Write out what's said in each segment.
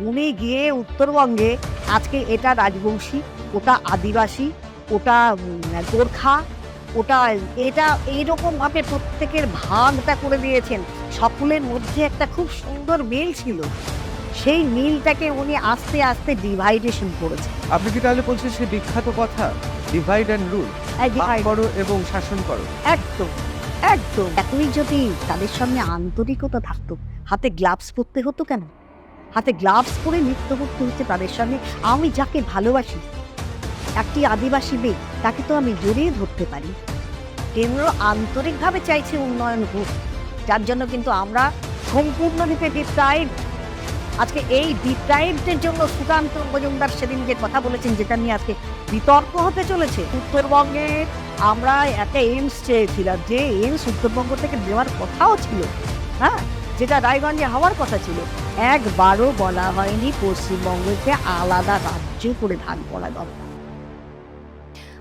উনি গিয়ে উত্তরবঙ্গে আজকে এটা রাজবংশী ওটা আদিবাসী ওটা গোর্খা ওটা এটা এইরকম ভাবে প্রত্যেকের ভাগটা করে দিয়েছেন। সকলের মধ্যে একটা খুব সুন্দর মিল ছিল। সেই মিলটাকে উনি আস্তে আস্তে ডিভাইডেশন করেছেন। আপনি কি তাহলে বলছেন সে বিখ্যাত কথা? ডিভাইড অ্যান্ড রুল করো এবং শাসন করো। একদম একদম। এতই যদি তাদের সামনে আন্তরিকতা থাকতো হাতে গ্লাভস পরতে হতো কেন? হাতে গ্লাভস পরে নৃত্য করতে হচ্ছে তাদের সামনে। আমি যাকে ভালোবাসি, একটি আদিবাসী মেয়ে, তাকে তো আমি জড়িয়ে ধরতে পারি। কেন্দ্র আন্তরিকভাবে চাইছে উন্নয়ন হোক, যার জন্য কিন্তু আমরা সম্পূর্ণরূপে ডিপ্রাইভ আজকে এই ডিপ্রাইভদের জন্য সুকান্ত মজুমদার সেদিন যে কথা বলেছেন, যেটা নিয়ে আজকে বিতর্ক হতে চলেছে। উত্তরবঙ্গে আমরা একটা এইমস চেয়েছিলাম যে এইমস উত্তরবঙ্গ থেকে দেওয়ার কথাও ছিল হ্যাঁ? যেটা রায়গঞ্জে হওয়ার কথা ছিল। একবারও বলা হয়নি পশ্চিমবঙ্গকে আলাদা রাজ্য করে ভাগ করা দরকার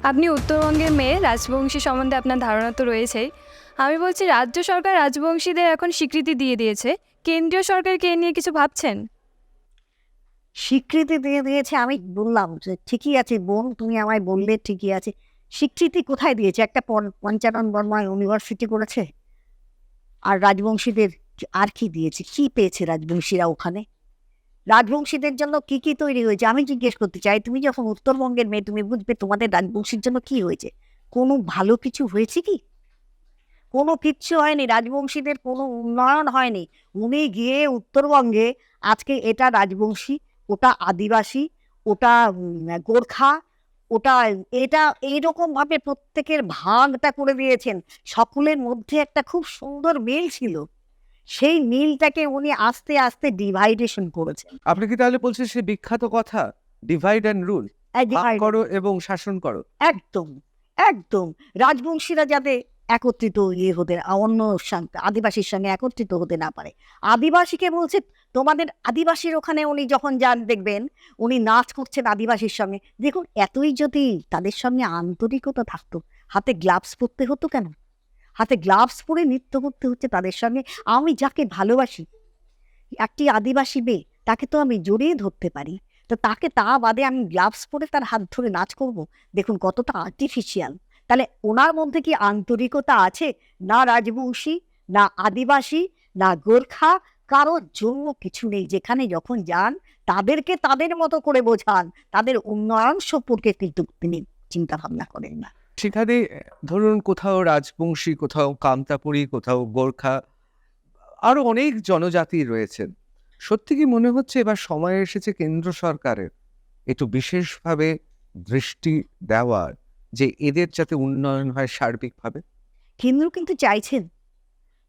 আপনি উত্তরবঙ্গের মেয়ে রাজবংশী সম্বন্ধে আপনার ধারণা তো রয়েছেই। আমি বলছি রাজ্য সরকার রাজবংশীদের এখন স্বীকৃতি দিয়ে দিয়েছে। কেন্দ্রীয় সরকারকে এ নিয়ে কিছু ভাবছেন? স্বীকৃতি দিয়ে দিয়েছে আমি বললাম যে ঠিকই আছে বোন তুমি আমায় বললে ঠিকই আছে। স্বীকৃতি কোথায় দিয়েছে? একটা পঞ্চানন বর্মা ইউনিভার্সিটি করেছে? আর রাজবংশীদের আর কি দিয়েছে? কি পেয়েছে রাজবংশীরা ওখানে? রাজবংশীদের জন্য কি কি তৈরি হয়েছে? আমি জিজ্ঞেস করতে চাই, তুমি যখন উত্তরবঙ্গের মেয়ে, তুমি বুঝবে তোমাদের রাজবংশীর জন্য কি হয়েছে? কোনো ভালো কিছু হয়েছে কি? কোনো কিচ্ছু হয়নি, রাজবংশীদের কোনো উন্নয়ন হয়নি। উনি গিয়ে উত্তরবঙ্গে আজকে এটা রাজবংশী, ওটা আদিবাসী, ওটা গোর্খা, ওটা এটা এইরকম ভাবে প্রত্যেকের ভাগটা করে দিয়েছেন। সকলের মধ্যে একটা খুব সুন্দর মিল ছিল। সেই মিলটাকে উনি আস্তে আস্তে ডিভাইডেশন করেছেন। আপনি কি তাহলে বলছেন সে বিখ্যাত কথা? ডিভাইড অ্যান্ড রুল করো এবং শাসন করো। একদম একদম। রাজবংশীরা যাতে একত্রিত ইয়ে হতে অন্য আদিবাসীর সঙ্গে একত্রিত হতে না পারে। আদিবাসীকে বলছে তোমাদের আদিবাসীর ওখানে উনি যখন যান দেখবেন উনি নাচ করছেন আদিবাসীর সঙ্গে। দেখুন এতই যদি তাদের সঙ্গে আন্তরিকতা থাকতো হাতে গ্লাভস পরতে হতো কেন? হাতে গ্লাভস পরে নৃত্য করতে হচ্ছে তাদের সঙ্গে। আমি যাকে ভালোবাসি, একটি আদিবাসী মেয়ে, তাকে তো আমি জড়িয়ে ধরতে পারি। তো তাকে তা বাদে আমি গ্লাভস পরে তার হাত ধরে নাচ করব। দেখুন কতটা আর্টিফিশিয়াল তাহলে ওনার মধ্যে কি আন্তরিকতা আছে? না রাজবংশী, না আদিবাসী, না গোর্খা, কারোর জন্য কিছু নেই। যেখানে যখন যান, তাদেরকে তাদের মতো করে বোঝান। তাদের উন্নয়ন সম্পর্কে কিন্তু তিনি চিন্তা ভাবনা করেন না। সেখানে ধরুন কোথাও রাজবংশী, কোথাও কামতাপুরী, কোথাও গোর্খা, আরও অনেক জনজাতি রয়েছেন সত্যি কি মনে হচ্ছে এবার সময় এসেছে কেন্দ্র সরকারের একটু বিশেষভাবে দৃষ্টি দেওয়ার যে এদের যাতে উন্নয়ন হয় সার্বিকভাবে? কেন্দ্র কিন্তু চাইছেন।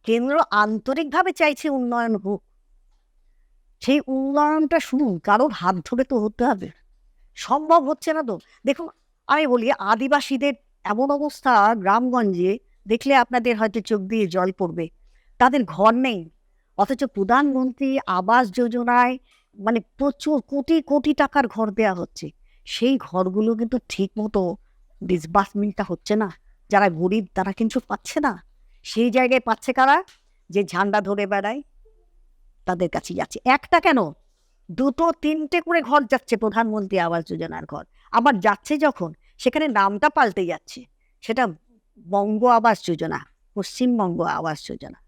কেন্দ্র আন্তরিকভাবে চাইছে উন্নয়ন হোক। সেই উন্নয়নটা শুনুন, কারোর হাত ধরে তো হতে হবে। সম্ভব হচ্ছে না তো। দেখুন, আমি বলি আদিবাসীদের এমন অবস্থা গ্রামগঞ্জে দেখলে আপনাদের হয়তো চোখ দিয়ে জল পড়বে। তাদের ঘর নেই। অথচ প্রধানমন্ত্রী আবাস যোজনায় মানে প্রচুর কোটি কোটি টাকার ঘর দেয়া হচ্ছে। সেই ঘরগুলো কিন্তু ঠিক মতো ডিসবার্সমেন্টটা হচ্ছে না। যারা গরিব তারা কিন্তু পাচ্ছে না। সেই জায়গায় পাচ্ছে কারা? যে ঝান্ডা ধরে বেড়ায় তাদের কাছে যাচ্ছে একটা কেন? দুটো, তিনটে করে ঘর যাচ্ছে প্রধানমন্ত্রী আবাস যোজনার ঘর। আবার যাচ্ছে যখন সেখানে নামটা পাল্টে যাচ্ছে। সেটা বঙ্গ আবাস যোজনা পশ্চিমবঙ্গ আবাস যোজনা।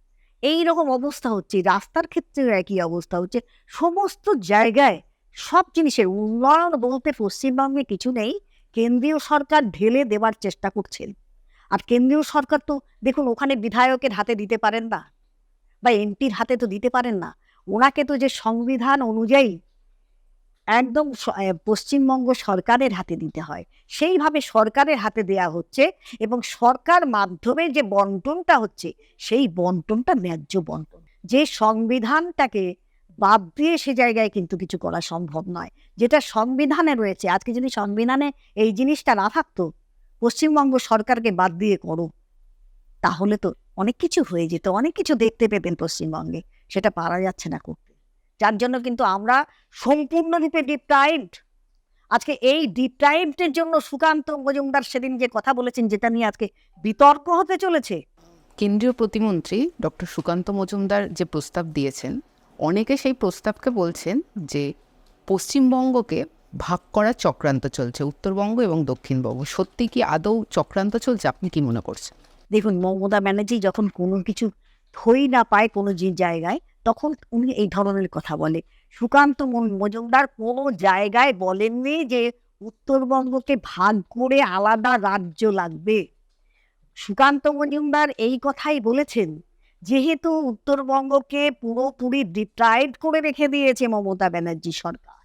এই রকম অবস্থা হচ্ছে রাস্তার ক্ষেত্রেও একই অবস্থা হচ্ছে। সমস্ত জায়গায় সব জিনিসের উন্নয়ন বলতে পশ্চিমবঙ্গে কিছু নেই, কেন্দ্রীয় সরকার ঢেলে দেওয়ার চেষ্টা করছেন। আর কেন্দ্রীয় সরকার তো, দেখুন, ওখানে বিধায়কের হাতে দিতে পারেন না, বা এমপির হাতে তো দিতে পারেন না। ওনাকে তো যে সংবিধান অনুযায়ী একদম পশ্চিমবঙ্গ সরকারের হাতে দিতে হয়। সেইভাবে সরকারের হাতে দেয়া হচ্ছে এবং সরকার মাধ্যমে যে বন্টনটা হচ্ছে, সেই বন্টনটা ন্যায্য বন্টন। যে সংবিধানটাকে বাদ দিয়ে সে জায়গায় কিন্তু কিছু করা সম্ভব নয়। যেটা সংবিধানে রয়েছে, আজকে যদি সংবিধানে এই জিনিসটা না থাকতো, পশ্চিমবঙ্গ সরকারকে বাদ দিয়ে করো, তাহলে তো অনেক কিছু হয়ে যেত, অনেক কিছু দেখতে পেতেন পশ্চিমবঙ্গে। সেটা পারা যাচ্ছে না করতে যার জন্য কিন্তু আমরা সম্পূর্ণরূপে ডিপ্রাইভড আজকে এই ডিপ্রাইভডের জন্য সুকান্ত মজুমদার সেদিন যে কথা বলেছেন যেটা নিয়ে আজকে বিতর্ক হতে চলেছে। কেন্দ্রীয় প্রতিমন্ত্রী ডক্টর সুকান্ত মজুমদার যে প্রস্তাব দিয়েছেন অনেকে সেই প্রস্তাবকে বলছেন যে পশ্চিমবঙ্গকে ভাগ করা চক্রান্ত চলছে উত্তরবঙ্গ এবং দক্ষিণবঙ্গ। সত্যি কি আদৌ চক্রান্ত চলছে? আপনি কি মনে করছেন? দেখুন মমতা ব্যানার্জি যখন কোনো কিছু থই না পায় কোনো যে জায়গায় তখন উনি এই ধরনের কথা বলে। সুকান্ত মজুমদার কোনো জায়গায় বলেননি যে উত্তরবঙ্গকে ভাগ করে আলাদা রাজ্য লাগবে। সুকান্ত মজুমদার এই কথাই বলেছেন, যেহেতু উত্তরবঙ্গকে পুরোপুরি ডিপ্রাইভ করে রেখে দিয়েছে মমতা ব্যানার্জি সরকার,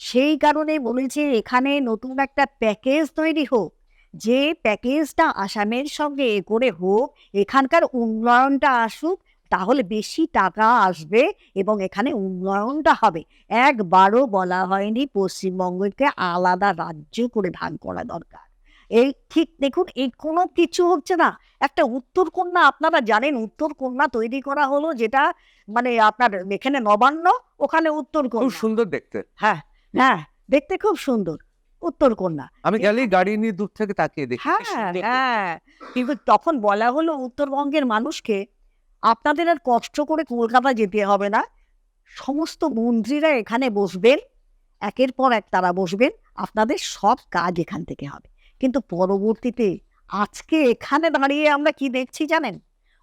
সেই কারণে বলেছে এখানে নতুন একটা প্যাকেজ তৈরি হোক। যে প্যাকেজটা আসামের সঙ্গে এ করে হোক, এখানকার উন্নয়নটা আসুক তাহলে বেশি টাকা আসবে এবং এখানে উন্নয়নটা হবে। একবারও বলা হয়নি পশ্চিমবঙ্গকে আলাদা রাজ্য করে ভাগ করা দরকার। এই ঠিক দেখুন এই কোনো কিছু হচ্ছে না। একটা উত্তরকন্যা আপনারা জানেন উত্তরকন্যা তৈরি করা হলো যেটা মানে আপনার এখানে নবান্ন ওখানে উত্তর খুব সুন্দর দেখতে। হ্যাঁ হ্যাঁ দেখতে খুব সুন্দর উত্তরকন্যা আমি গেলে গাড়ি নিয়ে দূর থেকে তাকিয়ে দেখি। হ্যাঁ হ্যাঁ কিন্তু তখন বলা হলো উত্তরবঙ্গের মানুষকে আপনাদের আর কষ্ট করে কলকাতা যেতে হবে না। সমস্ত মন্ত্রীরা এখানে বসবেন, একের পর এক তারা বসবেন, আপনাদের সব কাজ এখান থেকে হবে। কিন্তু পরবর্তীতে আজকে এখানে দাঁড়িয়ে আমরা কি দেখছি জানেন?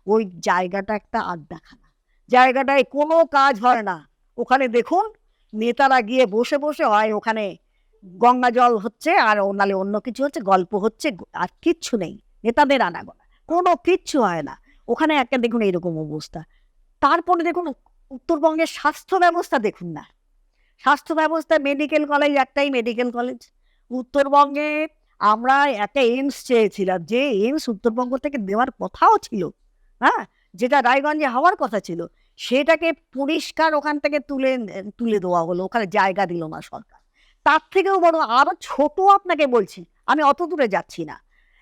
ওই জায়গাটা একটা আড্ডাখানা। জায়গাটায় কোনো কাজ হয় না। ওখানে দেখুন, নেতারা গিয়ে বসে বসে হয় ওখানে গঙ্গা জল হচ্ছে আর নালে অন্য কিছু হচ্ছে, গল্প হচ্ছে, আর কিচ্ছু নেই। নেতাদের আনাগোনা। কোনো কিচ্ছু হয় না। ওখানে একটা দেখুন এরকম অবস্থা। তারপরে দেখুন উত্তরবঙ্গের স্বাস্থ্য ব্যবস্থা দেখুন না। স্বাস্থ্য ব্যবস্থা মেডিকেল কলেজ একটাই মেডিকেল কলেজ উত্তরবঙ্গে আমরা একটা এইমস চেয়েছিলাম যে এইমস উত্তরবঙ্গ থেকে দেওয়ার কথাও ছিল হ্যাঁ? যেটা রায়গঞ্জে হওয়ার কথা ছিল, সেটাকে পরিষ্কার ওখান থেকে তুলে তুলে দেওয়া হলো, ওখানে জায়গা দিল না সরকার। তার থেকেও বড় আরও ছোট আপনাকে বলছি, আমি অত দূরে যাচ্ছি না।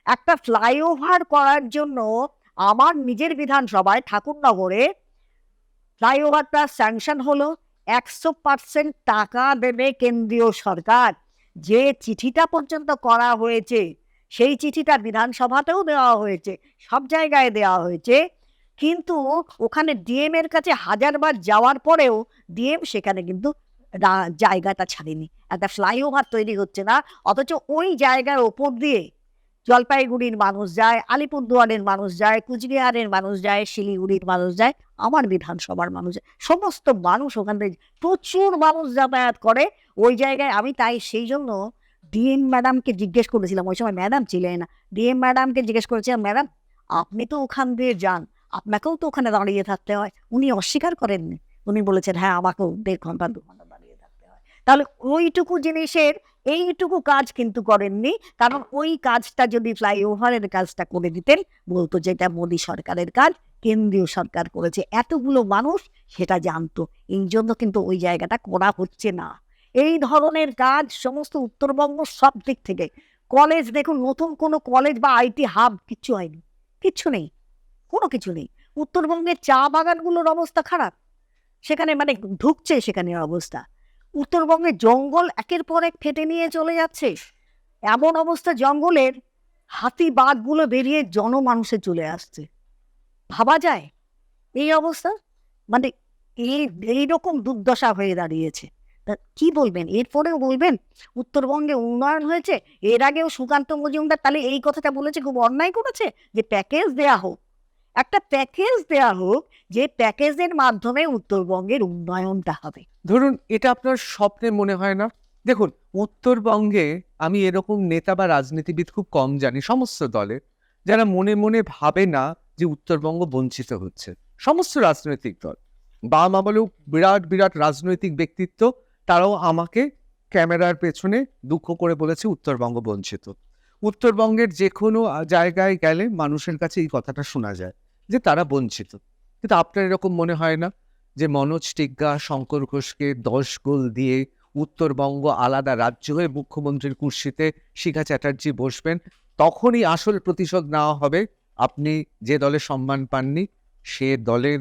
একটা ফ্লাইওভার করার জন্য আমার নিজের বিধানসভায় ঠাকুরনগরে ফ্লাইওভারটা স্যাংশন হলো, একশো পার্সেন্ট টাকা দেবে কেন্দ্রীয় সরকার। যে চিঠিটা পর্যন্ত করা হয়েছে, সেই চিঠিটা বিধানসভাতেও দেওয়া হয়েছে, সব জায়গায় দেওয়া হয়েছে। কিন্তু ওখানে ডিএম এর কাছে হাজারবার যাওয়ার পরেও ডিএম সেখানে কিন্তু জায়গাটা ছাড়েনি। একটা ফ্লাইওভার তৈরি হচ্ছে না, অথচ ওই জায়গার ওপর দিয়ে জলপাইগুড়ির মানুষ যায়, আলিপুরদুয়ারের মানুষ যায়, কুচবিহারের মানুষ যায়, শিলিগুড়ির মানুষ যায়, আমার বিধানসভার মানুষ যায়। সমস্ত মানুষ ওখান থেকে, প্রচুর মানুষ যাতায়াত করে। ওই জায়গায় আমি তাই সেই জন্য ডিএম ম্যাডামকে জিজ্ঞেস করেছিলাম। ওই সময় ম্যাডাম ছিলেন না। ডিএম ম্যাডামকে জিজ্ঞেস করেছিলাম, ম্যাডাম, আপনি তো ওখান দিয়ে যান। আপনাকেও তো ওখানে দাঁড়িয়ে থাকতে হয়। উনি অস্বীকার করেননি। উনি বলেছেন হ্যাঁ আমাকেও দেড় ঘণ্টা, দু ঘণ্টা তাহলে ওইটুকু জিনিসের, এইটুকু কাজ কিন্তু করেননি। কারণ ওই কাজটা যদি ফ্লাইওভারের কাজটা করে দিতেন, বলতো যেটা মোদী সরকারের কাজ, কেন্দ্রীয় সরকার করেছে। এতগুলো মানুষ সেটা জানতো। এই জন্য কিন্তু ওই জায়গাটা করা হচ্ছে না। এই ধরনের কাজ সমস্ত উত্তরবঙ্গ সব দিক থেকে। কলেজ দেখুন, নতুন কোনো কলেজ বা আইটি হাব কিচ্ছু হয়নি। কিচ্ছু নেই। কোনো কিছু নেই। উত্তরবঙ্গের চা বাগানগুলোর অবস্থা খারাপ। সেখানে মানে ঢুকছে সেখানে অবস্থা। উত্তরবঙ্গে জঙ্গল একের পর এক ফেটে নিয়ে চলে যাচ্ছে। এমন অবস্থা জঙ্গলের হাতি বাঘগুলো বেরিয়ে জনমানুষে চলে আসছে। ভাবা যায় এই অবস্থা? মানে এই এইরকম দুর্দশা হয়ে দাঁড়িয়েছে। তা কি বলবেন? এরপরেও বলবেন, উত্তরবঙ্গে উন্নয়ন হয়েছে, এর আগেও সুকান্ত মজুমদার তাহলে এই কথাটা বলেছে, খুব অন্যায় করেছে, যে প্যাকেজ দেয়া হোক। একটা প্যাকেজ দেয়া হোক, যে প্যাকেজের মাধ্যমে উত্তরবঙ্গের উন্নয়নটা হবে। ধরুন, এটা আপনার স্বপ্নে মনে হয় না? দেখুন, উত্তরবঙ্গে আমি এরকম নেতা বা রাজনীতিবিদ খুব কম জানি, সমস্ত দলের। যারা মনে মনে ভাবে না যে উত্তরবঙ্গ বঞ্চিত হচ্ছে। সমস্ত রাজনৈতিক দল। বাম আমলেও বিরাট বিরাট রাজনৈতিক ব্যক্তিত্ব, তারাও আমাকে ক্যামেরার পেছনে দুঃখ করে বলেছে উত্তরবঙ্গ বঞ্চিত। উত্তরবঙ্গের যে কোনো জায়গায় গেলে মানুষের কাছে এই কথাটা শোনা যায়। যে তারা বঞ্চিত। কিন্তু আপনার এরকম মনে হয় না যে মনোজ টিগ্গা, শঙ্কর ঘোষকে দশ গোল দিয়ে উত্তরবঙ্গ আলাদা রাজ্য হয়ে মুখ্যমন্ত্রীর কুর্সিতে শিখা চ্যাটার্জি বসবেন? তখনই আসল প্রতিশোধ নেওয়া হবে। আপনি যে দলে সম্মান পাননি, সে দলের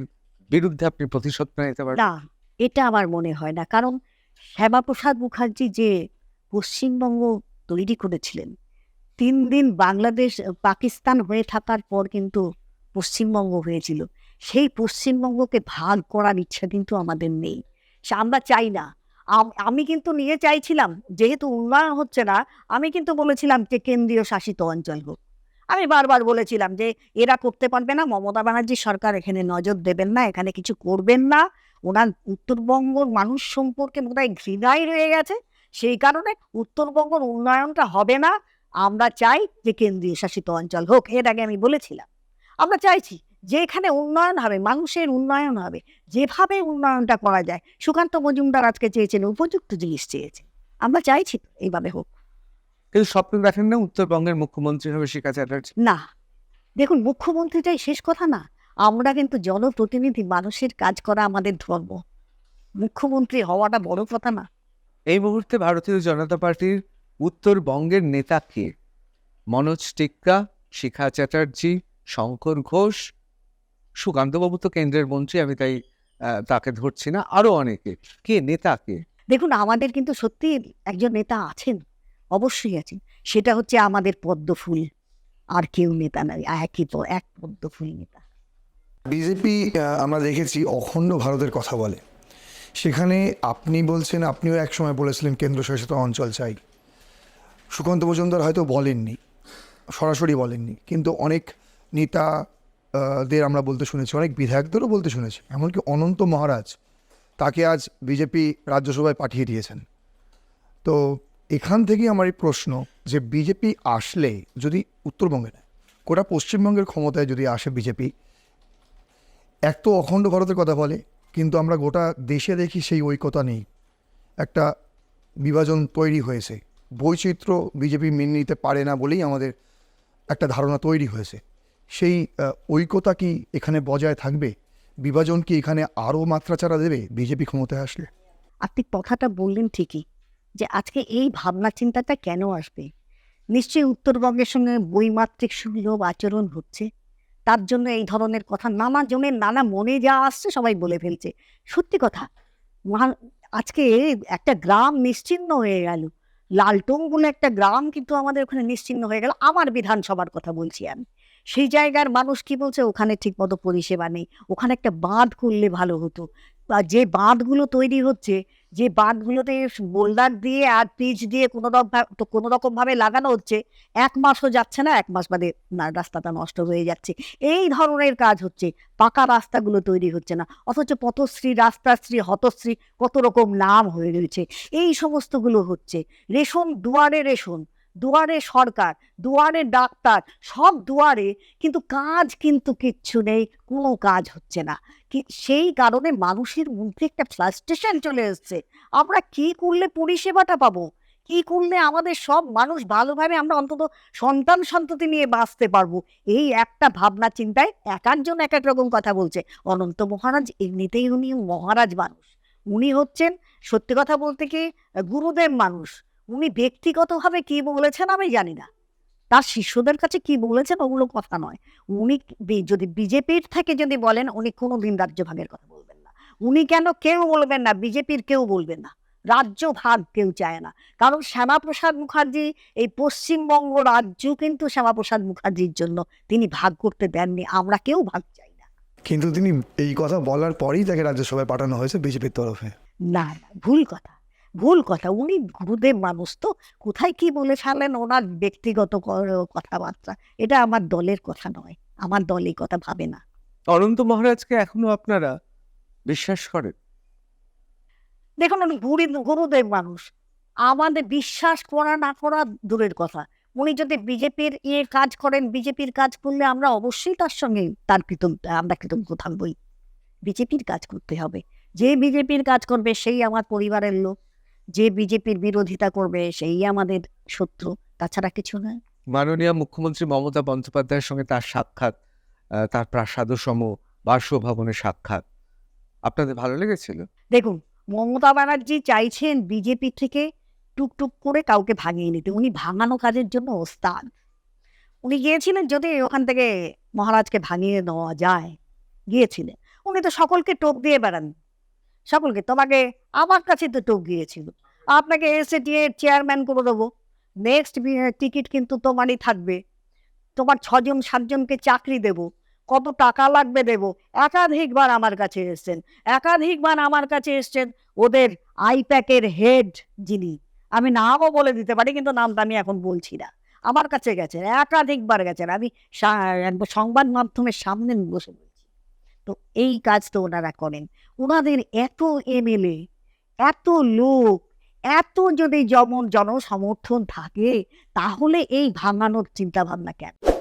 বিরুদ্ধে আপনি প্রতিশোধ নিতে পারবেন। না, এটা আমার মনে হয় না। কারণ শ্যামাপ্রসাদ মুখার্জি যে পশ্চিমবঙ্গ তৈরি করেছিলেন, তিন দিন বাংলাদেশ, পাকিস্তান হয়ে থাকার পর কিন্তু পশ্চিমবঙ্গ হয়েছিল। সেই পশ্চিমবঙ্গকে ভাগ করার ইচ্ছা কিন্তু আমাদের নেই। আমরা চাই না। আমি কিন্তু নিয়ে চাইছিলাম, যেহেতু উন্নয়ন হচ্ছে না, আমি কিন্তু বলেছিলাম যে কেন্দ্রীয় শাসিত অঞ্চল হোক। আমি বারবার বলেছিলাম যে এরা করতে পারবে না, মমতা ব্যানার্জি সরকার এখানে নজর দেবেন না, এখানে কিছু করবেন না। ওনার উত্তরবঙ্গর মানুষ সম্পর্কে বোধহয় ঘৃণাই রয়ে গেছে। সেই কারণে উত্তরবঙ্গর উন্নয়নটা হবে না। আমরা চাই যে কেন্দ্রীয় শাসিত অঞ্চল হোক, এর আগে আমি বলেছিলাম। আমরা চাইছি যে এখানে উন্নয়ন হবে মানুষের উন্নয়ন হবে যেভাবে উন্নয়নটা করা যায়। সুকান্ত মজুমদার আজকে চেয়েছেন উপযুক্ত জিনিস চেয়েছে আমরা চাইছি এইভাবে হোক। কিন্তু স্বপ্ন দেখেন না উত্তরবঙ্গের মুখ্যমন্ত্রী হবে শিখা চ্যাটার্জি? না। দেখুন মুখ্যমন্ত্রীটাই শেষ কথা না। আমরা কিন্তু জনপ্রতিনিধি মানুষের কাজ করা আমাদের ধর্ম। মুখ্যমন্ত্রী হওয়াটা বড় কথা না। এই মুহূর্তে ভারতীয় জনতা পার্টির উত্তরবঙ্গের নেতা কে? মনোজ টিক্কা শিখা চ্যাটার্জি শঙ্কর ঘোষ সুকান্তবাবু তো কেন্দ্রের মন্ত্রী আমি তাই তাকে ধরছি না আরও অনেকে। কে? নেতা কে? দেখুন আমাদের কিন্তু সত্যি একজন নেতা আছেন অবশ্যই আছেন। সেটা হচ্ছে আমাদের পদ্মফুল আর কেউ নেতা নয় একই তো এক পদ্মফুল নেতা। বিজেপি আমরা দেখেছি অখণ্ড ভারতের কথা বলে। সেখানে আপনি বলছেন আপনিও একসময় বলেছিলেন কেন্দ্রশাসিত অঞ্চল চাই। সুকান্ত মজুমদার হয়তো বলেননি সরাসরি বলেননি কিন্তু অনেক নেতা দের আমরা বলতে শুনেছি, অনেক বিধায়কদেরও বলতে শুনেছি, এমনকি অনন্ত মহারাজ তাকে আজ বিজেপি রাজ্যসভায় পাঠিয়ে দিয়েছেন। তো এখান থেকেই আমার এই প্রশ্ন যে বিজেপি আসলে যদি উত্তরবঙ্গে নয়, গোটা পশ্চিমবঙ্গের ক্ষমতায় যদি আসে বিজেপি, এক তো অখণ্ড ভারতের কথা বলে, কিন্তু আমরা গোটা দেশে দেখি সেই ঐক্যতা নেই। একটা বিভাজন তৈরি হয়েছে, বৈচিত্র্য বিজেপি মেনে নিতে পারে না বলেই আমাদের একটা ধারণা তৈরি হয়েছে। সেই ঐক্যতা কি এখানে বজায় থাকবে? বিভাজন কি এখানে আরও মাত্রা মাত্রাচাড়া দেবে? বিজেপি ক্ষমতায় আসলে। আপনি কথাটা বললেন ঠিকই, যে আজকে এই ভাবনা চিন্তাটা কেন আসবে? নিশ্চয়ই উত্তরবঙ্গের সঙ্গে বৈমাত্রিক সুলভ আচরণ হচ্ছে। তার জন্য এই ধরনের কথা নানা জনের নানা মনে যা আসছে সবাই বলে ফেলছে। সত্যি কথা আজকে একটা গ্রাম নিশ্চিহ্ন হয়ে গেল। লালটং বলে একটা গ্রাম কিন্তু আমাদের ওখানে নিশ্চিহ্ন হয়ে গেল। আমার বিধানসভার কথা বলছি আমি। সেই জায়গার মানুষ কি বলছে? ওখানে ঠিকমতো পরিষেবা নেই। ওখানে একটা বাঁধ করলে ভালো হতো। বা যে বাঁধগুলো তৈরি হচ্ছে, যে বাঁধগুলোতে বোল্ডার দিয়ে আর পিচ দিয়ে কোনো রকম কোনো রকম ভাবে লাগানো হচ্ছে, এক মাসও যাচ্ছে না, এক মাস বাদে রাস্তাটা নষ্ট হয়ে যাচ্ছে। এই ধরনের কাজ হচ্ছে। পাকা রাস্তাগুলো তৈরি হচ্ছে না। অথচ পথশ্রী, রাস্তাশ্রী, হতশ্রী কত রকম নাম হয়ে রয়েছে। এই সমস্তগুলো হচ্ছে। রেশন, দুয়ারে রেশন। দুয়ারে সরকার, দুয়ারে ডাক্তার, সব দুয়ারে কিন্তু কাজ কিন্তু কিচ্ছু নেই, কোনো কাজ হচ্ছে না। কি, সেই কারণে মানুষের মধ্যে একটা ফ্রাস্ট্রেশন চলে এসছে। আমরা কি করলে পরিষেবাটা পাবো? কি করলে আমাদের সব মানুষ ভালোভাবে আমরা অন্তত সন্তান সন্ততি নিয়ে বাঁচতে পারব? এই একটা ভাবনা চিন্তায় এক একজন এক এক রকম কথা বলছে। অনন্ত মহারাজ এমনিতেই উনি মহারাজ মানুষ। উনি হচ্ছেন সত্যি কথা বলতে কি গুরুদেব মানুষ। উনি ব্যক্তিগতভাবে কি বলেছেন আমি জানি না। তার শিষ্যদের কাছে কি বলেছেন ওগুলো কথা নয়। উনি যদি বিজেপির থেকে যদি বলেন উনি কোনোদিন রাজ্য ভাগের কথা বলবেন না। উনি কেন কেউ বলবেন না বিজেপির কেউ বলবেন না। রাজ্য ভাগ কেউ চায় না। কারণ শ্যামাপ্রসাদ মুখার্জি এই পশ্চিমবঙ্গ রাজ্য কিন্তু শ্যামাপ্রসাদ মুখার্জির জন্য তিনি ভাগ করতে দেননি আমরা কেউ ভাগ চাই না। কিন্তু তিনি এই কথা বলার পরেই তাকে রাজ্যসভায় পাঠানো হয়েছে বিজেপির তরফে। না ভুল কথা। ভুল কথা। উনি গুরুদেব মানুষ তো কোথায় কি বলে ফেলেন ওনার ব্যক্তিগত কথাবার্তা। এটা আমার দলের কথা নয় আমার দল এই কথা ভাবে না। অনন্ত মহারাজকে এখনও আপনারা বিশ্বাস করেন? দেখুন উনি গুরু গুরুদেব মানুষ। আমাদের বিশ্বাস করা না করা দূরের কথা। উনি যদি বিজেপির ইয়ে কাজ করেন বিজেপির কাজ করলে আমরা অবশ্যই তার সঙ্গে তার কৃতজ্ঞ আমরা কৃতজ্ঞ থাকবই। বিজেপির কাজ করতে হবে। যে বিজেপির কাজ করবে সেই আমার পরিবারের লোক। যে বিজেপির বিরোধিতা করবে সেই আমাদের শত্রু তাছাড়া কিছু নয়। মাননীয় মুখ্যমন্ত্রী মমতা বন্দ্যোপাধ্যায়ের সঙ্গে তার সাক্ষাৎ তার প্রাসাদসম বাসভবনে সাক্ষাৎ আপনাদের ভালো লেগেছিল? দেখুন মমতা ব্যানার্জি চাইছেন বিজেপি থেকে টুকটুক করে কাউকে ভাঙিয়ে নিতে। উনি ভাঙানো কাজের জন্য ওস্তাদ। উনি গিয়েছিলেন যদি ওখান থেকে মহারাজকে ভাঙিয়ে নেওয়া যায় গিয়েছিলেন। উনি তো সকলকে টোপ দিয়ে বেড়ান। সকলকে তোমাকে আমার কাছে তো টোপ গিয়েছিল আপনাকে এসে দিয়ে চেয়ারম্যান করে দেবো। নেক্সট টিকিট কিন্তু তোমারই থাকবে। তোমার ছজন, সাতজনকে চাকরি দেব। কত টাকা লাগবে দেব? একাধিকবার আমার কাছে এসেছেন। একাধিকবার আমার কাছে এসছেন ওদের আইপ্যাকের হেড যিনি। আমি নামও বলে দিতে পারি, কিন্তু নামটা আমি এখন বলছি না। আমার কাছে গেছেন, একাধিকবার গেছেন। আমি সংবাদ মাধ্যমের সামনে বসে বলছি। তো এই কাজ তো ওনারা করেন। ওনাদের এত এমএলএ এত লোক এত যদি যেমন জনসমর্থন থাকে তাহলে এই ভাঙানোর চিন্তাভাবনা কেন?